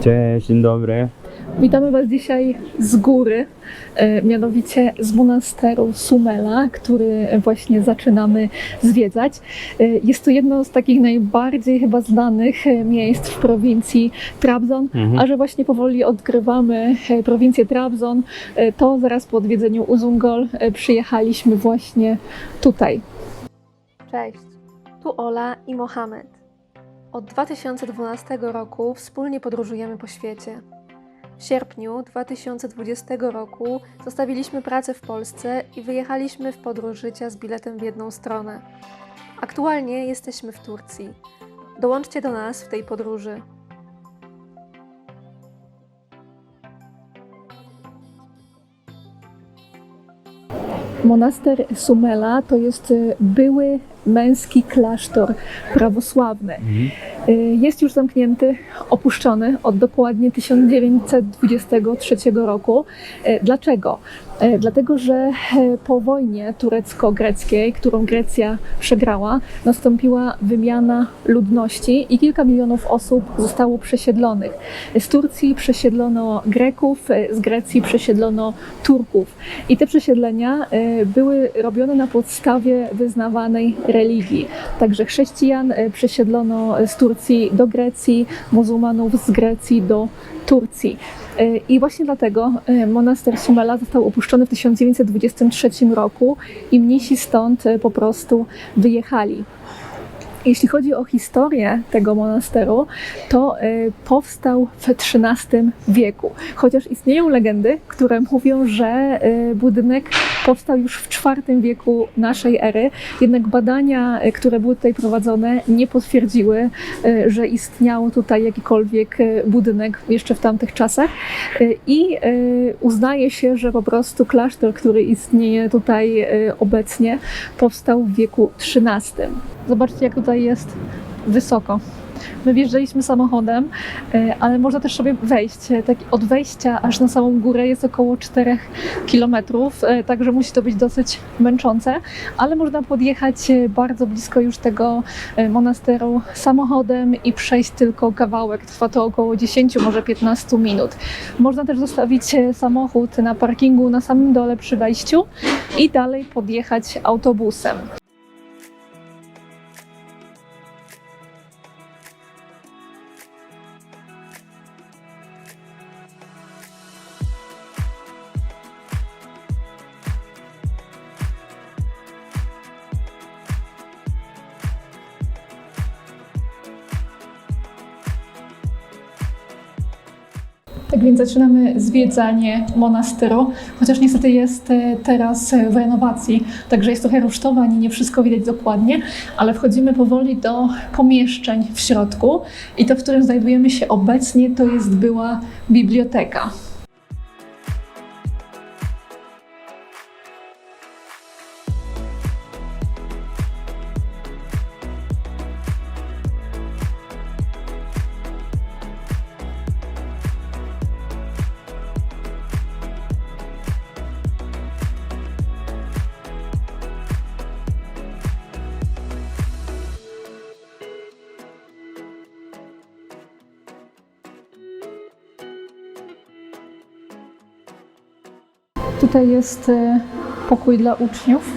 Cześć, dzień dobry. Witamy Was dzisiaj z góry, e, mianowicie z monasteru Sumela, który właśnie zaczynamy zwiedzać. E, Jest to jedno z takich najbardziej chyba znanych e, miejsc w prowincji Trabzon, Mhm. a że właśnie powoli odgrywamy prowincję Trabzon, to zaraz po odwiedzeniu Uzungol przyjechaliśmy właśnie tutaj. Cześć, tu Ola i Mohamed. Od 2012 roku wspólnie podróżujemy po świecie. W sierpniu 2020 roku zostawiliśmy pracę w Polsce i wyjechaliśmy w podróż życia z biletem w jedną stronę. Aktualnie jesteśmy w Turcji. Dołączcie do nas w tej podróży. Monaster Sumela to jest były męski klasztor prawosławny. Mhm. Y, Jest już zamknięty, opuszczony od dokładnie 1923 roku. Y, Dlaczego? Y, Dlatego, że y, po wojnie turecko-greckiej, którą Grecja przegrała, nastąpiła wymiana ludności i kilka milionów osób zostało przesiedlonych. Z Turcji przesiedlono Greków, y, z Grecji przesiedlono Turków. I te przesiedlenia y, były robione na podstawie wyznawanej religii. Także chrześcijan przesiedlono z Turcji do Grecji, muzułmanów z Grecji do Turcji. Y, I właśnie dlatego y, monaster Sumela został opuszczony w 1923 roku i mnisi stąd y, po prostu wyjechali. Jeśli chodzi o historię tego monasteru, to powstał w XIII wieku. Chociaż istnieją legendy, które mówią, że budynek powstał już w IV wieku naszej ery, jednak badania, y, które były tutaj prowadzone, nie potwierdziły, y, że istniał tutaj jakikolwiek y, budynek jeszcze w tamtych czasach. I uznaje się, że po prostu klasztor, który istnieje tutaj obecnie, powstał w wieku XIII. Zobaczcie, jak tutaj jest wysoko. My wjeżdżaliśmy samochodem, e, ale można też sobie wejść. Tak od wejścia aż na samą górę jest około 4 kilometrów, e, także musi to być dosyć męczące, ale można podjechać e, bardzo blisko już tego monasteru samochodem i przejść tylko kawałek. Trwa to około 10, może 15 minut. Można też zostawić samochód na parkingu na samym dole przy wejściu i dalej podjechać autobusem. Tak więc zaczynamy zwiedzanie monasteru, chociaż niestety jest e, teraz e, w renowacji, także jest trochę rusztowań i nie wszystko widać dokładnie, ale wchodzimy powoli do pomieszczeń w środku i to, w którym znajdujemy się obecnie, to jest była biblioteka. Tutaj jest e, pokój dla uczniów,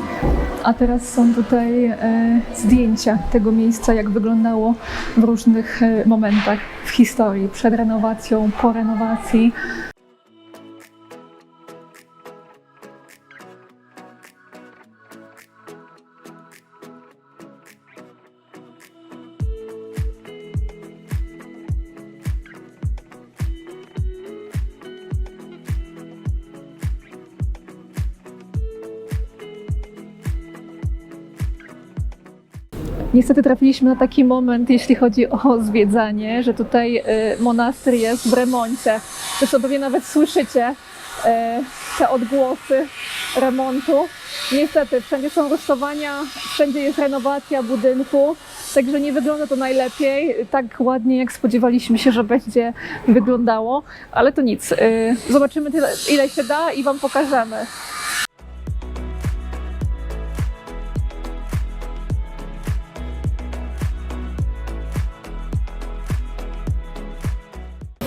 a teraz są tutaj e, zdjęcia tego miejsca, jak wyglądało w różnych e, momentach w historii, przed renowacją, po renowacji. Niestety trafiliśmy na taki moment, jeśli chodzi o zwiedzanie, że tutaj e, monaster jest w remoncie. Zresztą pewnie nawet słyszycie e, te odgłosy remontu. Niestety, wszędzie są rusztowania, wszędzie jest renowacja budynku, także nie wygląda to najlepiej, tak ładnie jak spodziewaliśmy się, że będzie wyglądało, ale to nic. e, Zobaczymy ile się da i Wam pokażemy.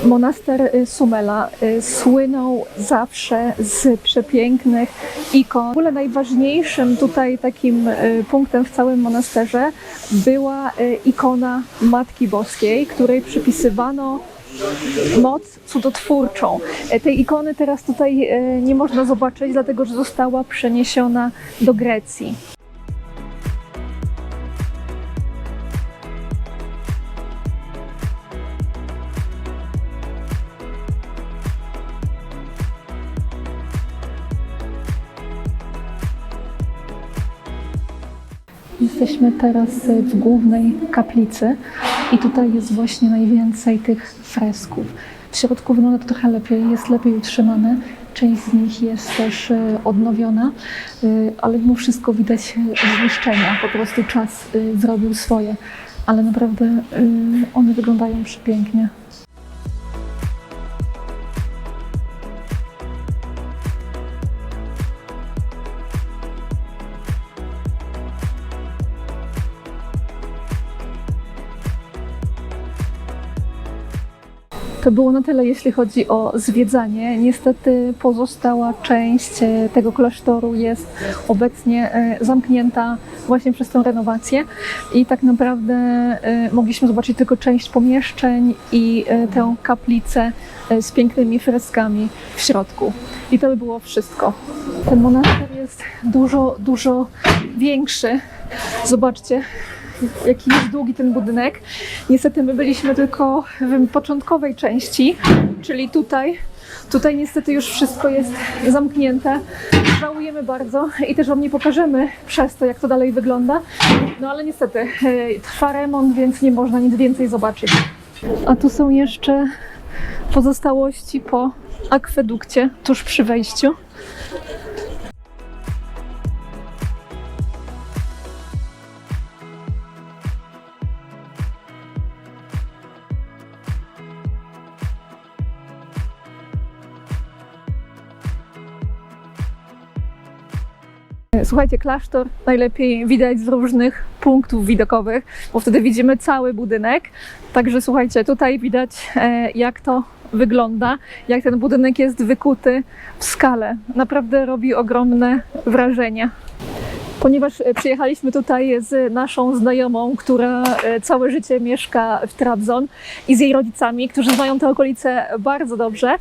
Monaster y, Sumela y, słynął zawsze z przepięknych ikon. W ogóle najważniejszym tutaj takim y, punktem w całym monasterze była ikona Matki Boskiej, której przypisywano moc cudotwórczą. E, Tej ikony teraz tutaj nie można zobaczyć, dlatego że została przeniesiona do Grecji. Jesteśmy teraz w głównej kaplicy i tutaj jest właśnie najwięcej tych fresków. W środku wygląda to trochę lepiej, jest lepiej utrzymane. Część z nich jest też e, odnowiona, e, ale mimo wszystko widać e, zniszczenia. Po prostu czas zrobił swoje, ale naprawdę one wyglądają przepięknie. To było na tyle, jeśli chodzi o zwiedzanie. Niestety pozostała część e, tego klasztoru jest obecnie e, zamknięta właśnie przez tę renowację i tak naprawdę e, mogliśmy zobaczyć tylko część pomieszczeń i tę kaplicę z pięknymi freskami w środku. I to by było wszystko. Ten monaster jest dużo, dużo większy. Zobaczcie, jaki jest długi ten budynek. Niestety my byliśmy tylko w początkowej części, czyli tutaj. Tutaj niestety już wszystko jest zamknięte. Żałujemy bardzo i też Wam nie pokażemy przez to, jak to dalej wygląda. No ale niestety e, trwa remont, więc nie można nic więcej zobaczyć. A tu są jeszcze pozostałości po akwedukcie tuż przy wejściu. Słuchajcie, klasztor najlepiej widać z różnych punktów widokowych, bo wtedy widzimy cały budynek. Także słuchajcie, tutaj widać e, jak to wygląda, jak ten budynek jest wykuty w skale. Naprawdę robi ogromne wrażenie. Ponieważ e, przyjechaliśmy tutaj z naszą znajomą, która e, całe życie mieszka w Trabzon i z jej rodzicami, którzy znają te okolice bardzo dobrze,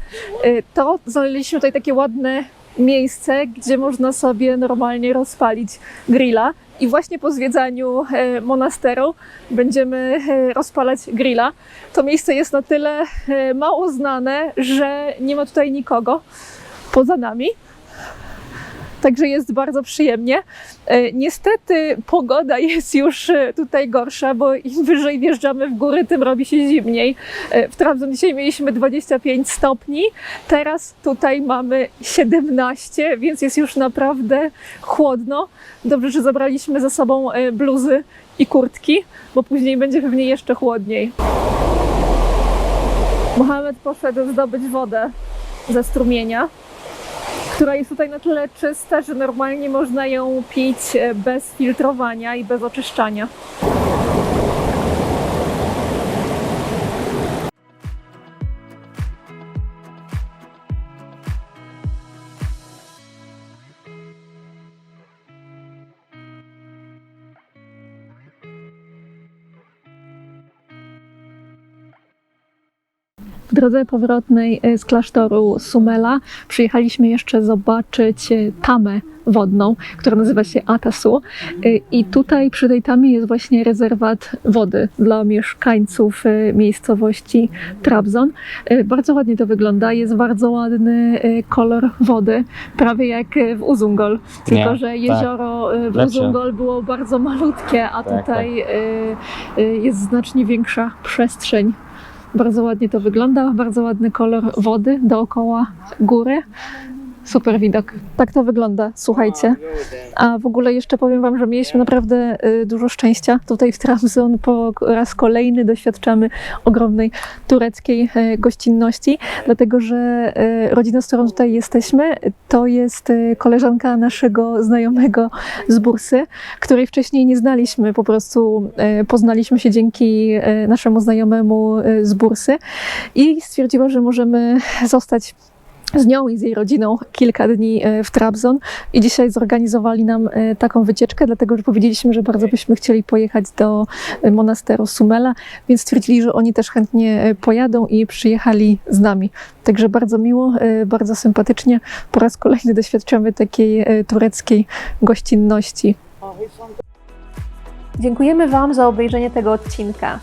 to znaleźliśmy tutaj takie ładne miejsce, gdzie można sobie normalnie rozpalić grilla. I właśnie po zwiedzaniu e, monasteru będziemy e, rozpalać grilla. To miejsce jest na tyle e, mało znane, że nie ma tutaj nikogo poza nami. Także jest bardzo przyjemnie. E, Niestety pogoda jest już e, tutaj gorsza, bo im wyżej wjeżdżamy w góry, tym robi się zimniej. E, W Trabzon dzisiaj mieliśmy 25 stopni, teraz tutaj mamy 17, więc jest już naprawdę chłodno. Dobrze, że zabraliśmy ze sobą bluzy i kurtki, bo później będzie pewnie jeszcze chłodniej. Mohamed poszedł zdobyć wodę ze strumienia która jest tutaj na tyle czysta, że normalnie można ją pić e, bez filtrowania i bez oczyszczania. Drodze powrotnej e, z klasztoru Sumela przyjechaliśmy jeszcze zobaczyć e, tamę wodną, która nazywa się Atasu. E, I tutaj przy tej tamie jest właśnie rezerwat wody dla mieszkańców miejscowości Trabzon. Bardzo ładnie to wygląda, jest bardzo ładny kolor wody, prawie jak w Uzungol, tylko Nie, że tak. jezioro e, w. Uzungol było bardzo malutkie, a Tak, tutaj e, e, jest znacznie większa przestrzeń bardzo ładnie to wygląda, bardzo ładny kolor wody dookoła góry. Super widok. Tak to wygląda, słuchajcie. A w ogóle jeszcze powiem Wam, że mieliśmy naprawdę y, dużo szczęścia. Tutaj w Trabzon po raz kolejny doświadczamy ogromnej tureckiej y, gościnności, dlatego że y, rodzina, z którą tutaj jesteśmy, to jest koleżanka naszego znajomego z Bursy, której wcześniej nie znaliśmy, po prostu poznaliśmy się dzięki naszemu znajomemu z Bursy i stwierdziła, że możemy zostać z nią i z jej rodziną kilka dni e, w Trabzon i dzisiaj zorganizowali nam e, taką wycieczkę, dlatego że powiedzieliśmy, że bardzo byśmy chcieli pojechać do e, monasteru Sumela, więc stwierdzili, że oni też chętnie pojadą i przyjechali z nami. Także bardzo miło, bardzo sympatycznie. Po raz kolejny doświadczamy takiej tureckiej gościnności. Dziękujemy Wam za obejrzenie tego odcinka.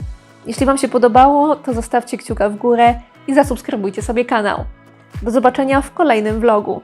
Jeśli Wam się podobało, to zostawcie kciuka w górę i zasubskrybujcie sobie kanał. Do zobaczenia w kolejnym vlogu.